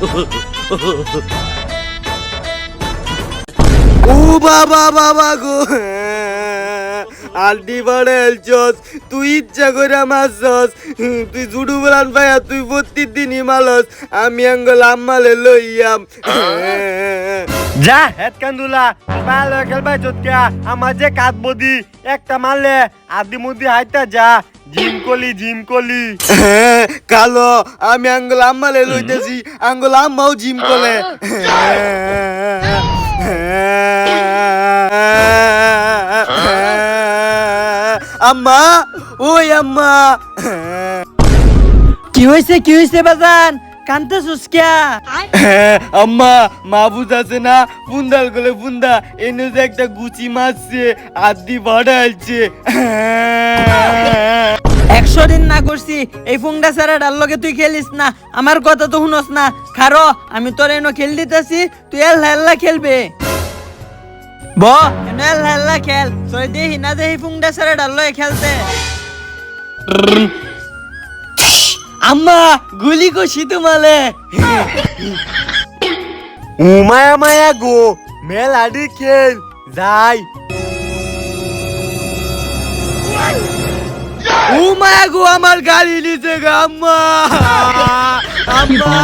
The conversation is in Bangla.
ও বাবা বাবা গো। আলটি বড় এলছস তুই ইচ্ছা করে মারছস তুই জুডু বলান ভাইয়া তুই প্রতিদিনই মালস আমি আঙ্গল আম্মালে লইয়াম। যা হেড কান্দুলা। ভালো খেলবাই চটকা আমার যে কাত বদি একটা মারলে আদি মুদি হাইতা যা জিম কলি জিম কলি। কালো আমি আঙ্গল আম্মালে লইতেছি। আঙ্গল আম্মাও জিম করে আম্মা ওই আম্মা। কি হয়েছে কি হয়েছে বাজান? কানতে সুস্কিয়া আম্মা মাহবুজ আছে না বুন্দাল গলে বুন্দা। এনে যে একটা গুচি মারছে আদি বাড়াইছে। একশো দিন না করছি এই ফুংডা সারা ডাল লগে তুই খেলিস না। আমার কথা তো শুনস না। খারো আমি তোর এনো খেল দিতেছি তুই এল হেল্লা খেলবে। ব। এনো এল হেল্লা খেল। সই দেহি না দেহি ফুংডা সারা ডাল লগে খেলতে। আম্মা গুলি কষি তোমালে। উমায়া মায়া গো মেল আডি খেল যাই। ও মায়া গো আমার গাড়ি নিচে গা আম্মা। আম্মা।